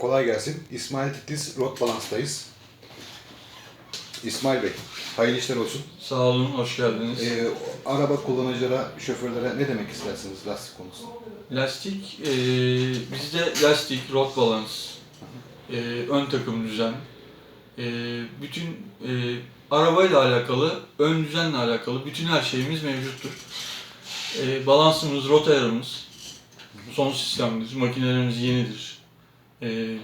Kolay gelsin. İsmail Titiz Rot Balans'tayız. İsmail Bey, hayırlı işler olsun. Sağ olun, hoş geldiniz. Ee, araba kullanıcılara, şoförlere ne demek istersiniz lastik konusunda? lastik, e, bizde lastik, rot balans, e, ön takım düzen, e, bütün e, arabayla alakalı, ön düzenle alakalı bütün her şeyimiz mevcuttur. E, balansımız, rot ayarımız, son sistemdir, makinelerimiz yenidir. E,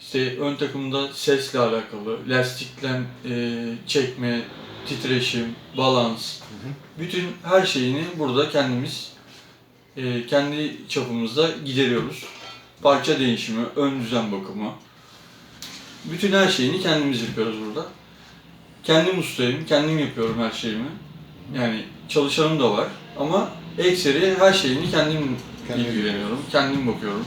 işte ön takımda sesle alakalı, lastikten e, çekme, titreşim, balans, bütün her şeyini burada kendimiz e, kendi çapımızda gideriyoruz. Parça değişimi, ön düzen bakımı. Bütün her şeyini kendimiz yapıyoruz burada. Kendim ustayım, kendim yapıyorum her şeyimi. Yani çalışanım da var ama ekseri her şeyini kendim Kendin ilgileniyorum, kendim bakıyorum.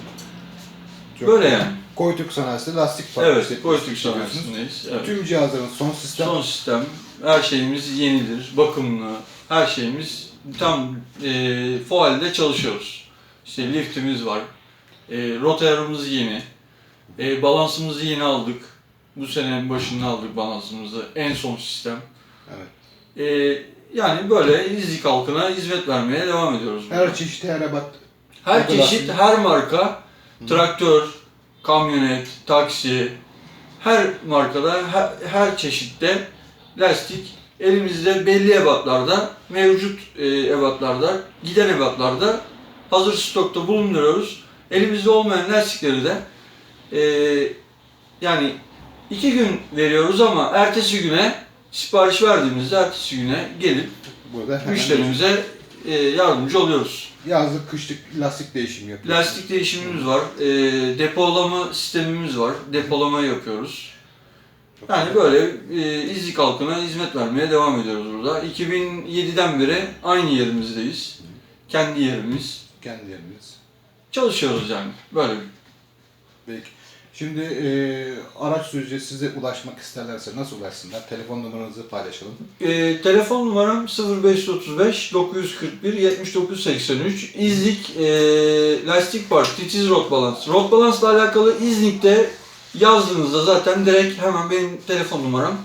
Çok Böyle yani. Koytuk sanayisi lastik fabrikası Evet, Koytuk sanayisindeyiz. Evet. Tüm cihazların son sistem Son sistem, her şeyimiz yenidir, bakımlı, her şeyimiz tam e, fualde çalışıyoruz. İşte liftimiz var, e, rota ayarımız yeni, e, balansımızı yeni aldık. Bu senenin başında aldık balansımızı, en son sistem. Evet. E, yani böyle İznik halkına hizmet vermeye devam ediyoruz. burada. her çeşit her çeşit, her marka, traktör, kamyonet, taksi, her markada, her, her çeşitte lastik elimizde belli ebatlarda, mevcut e, ebatlarda, giden ebatlarda hazır stokta bulunduruyoruz. Elimizde olmayan lastikleri de e, yani iki gün veriyoruz ama ertesi güne sipariş verdiğimizde ertesi güne gelip müşterimize e, yardımcı oluyoruz. yazlık kışlık lastik değişimi yapıyorsunuz. Lastik değişimimiz var, e, depolama sistemimiz var, depolama yapıyoruz. Çok Yani güzel. böyle e, İznik halkına hizmet vermeye devam ediyoruz burada. 2007'den beri aynı yerimizdeyiz. Kendi yerimiz. kendi yeriniz. Çalışıyoruz yani. Böyle. Peki. Şimdi e, araç sürücüleri size ulaşmak isterlerse nasıl ulaşsınlar? Telefon numaranızı paylaşalım. E, telefon numaram 0535 941 7983. İznik e, Lastik Park, Titiz Rot Balance. Rot Balance'la alakalı İznik'te yazdığınızda zaten direkt hemen benim telefon numaram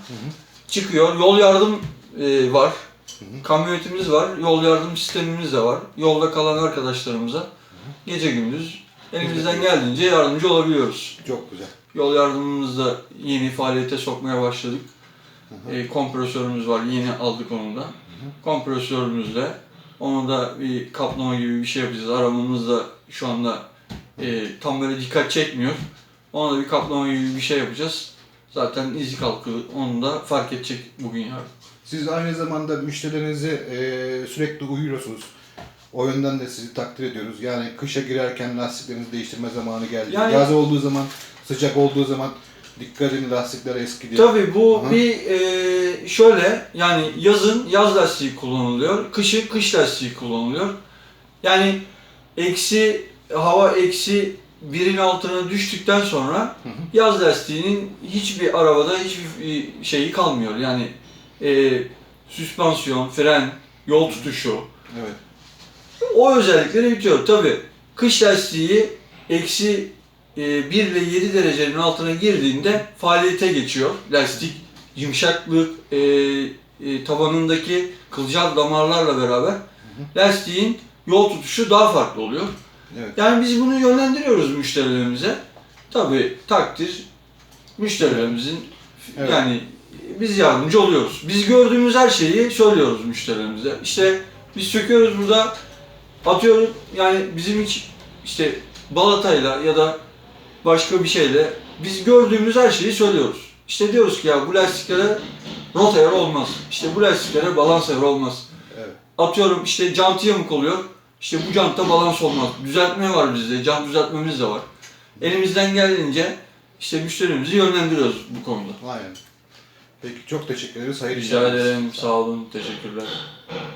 çıkıyor. Yol yardım e, var. hı. Kamyonetimiz var. Yol yardım sistemimiz de var. Yolda kalan arkadaşlarımıza gece gündüz elimizden geldiğince yardımcı olabiliyoruz. Çok güzel. Yol yardımımızı da yeni faaliyete sokmaya başladık. E, kompresörümüz var. Yeni aldık onu da. Kompresörümüzle onu da bir kaplama gibi bir şey yapacağız. Arabamız da şu anda e, tam böyle dikkat çekmiyor. Ona da bir kaplama gibi bir şey yapacağız. Zaten İznik halkı onu da fark edecek bugün yarın. Siz aynı zamanda müşterilerinizi e, sürekli uyuyorsunuz. O yönden de sizi takdir ediyoruz. Yani kışa girerken lastiklerinizi değiştirme zamanı geldi. Yani- Yaz olduğu zaman, sıcak olduğu zaman dikkat edin lastikler eski diye. Tabii bu Aha. bir e, şöyle yani yazın yaz lastiği kullanılıyor, kışın kış lastiği kullanılıyor. Yani eksi hava eksi birin altına düştükten sonra Hı hı. yaz lastiğinin hiçbir arabada hiçbir şeyi kalmıyor. Yani e, süspansiyon, fren, yol tutuşu Evet. O özellikleri bitiyor. Tabii kış lastiği eksi e, 1 ile 7 derecenin altına girdiğinde faaliyete geçiyor. Lastik yumuşaklık e, e, tabanındaki kılcal damarlarla beraber lastiğin yol tutuşu daha farklı oluyor. Evet. Yani biz bunu yönlendiriyoruz müşterilerimize. Tabii takdir müşterilerimizin Evet. yani biz yardımcı oluyoruz. Biz gördüğümüz her şeyi söylüyoruz müşterilerimize. İşte biz söküyoruz burada atıyorum yani bizim hiç işte balatayla ya da başka bir şeyle biz gördüğümüz her şeyi söylüyoruz. İşte diyoruz ki ya bu lastiklere rot ayarı olmaz. İşte bu lastiklere balans ayarı olmaz. Evet. Atıyorum işte jantı yamuk oluyor. İşte bu jantta balans olmaz. Düzeltme var bizde. Jant düzeltmemiz de var. Elimizden geldiğince işte müşterimizi yönlendiriyoruz bu konuda. Aynen. Peki çok teşekkür ederiz. Hayırlı Rica işler. ederim. Sağ olun. Teşekkürler.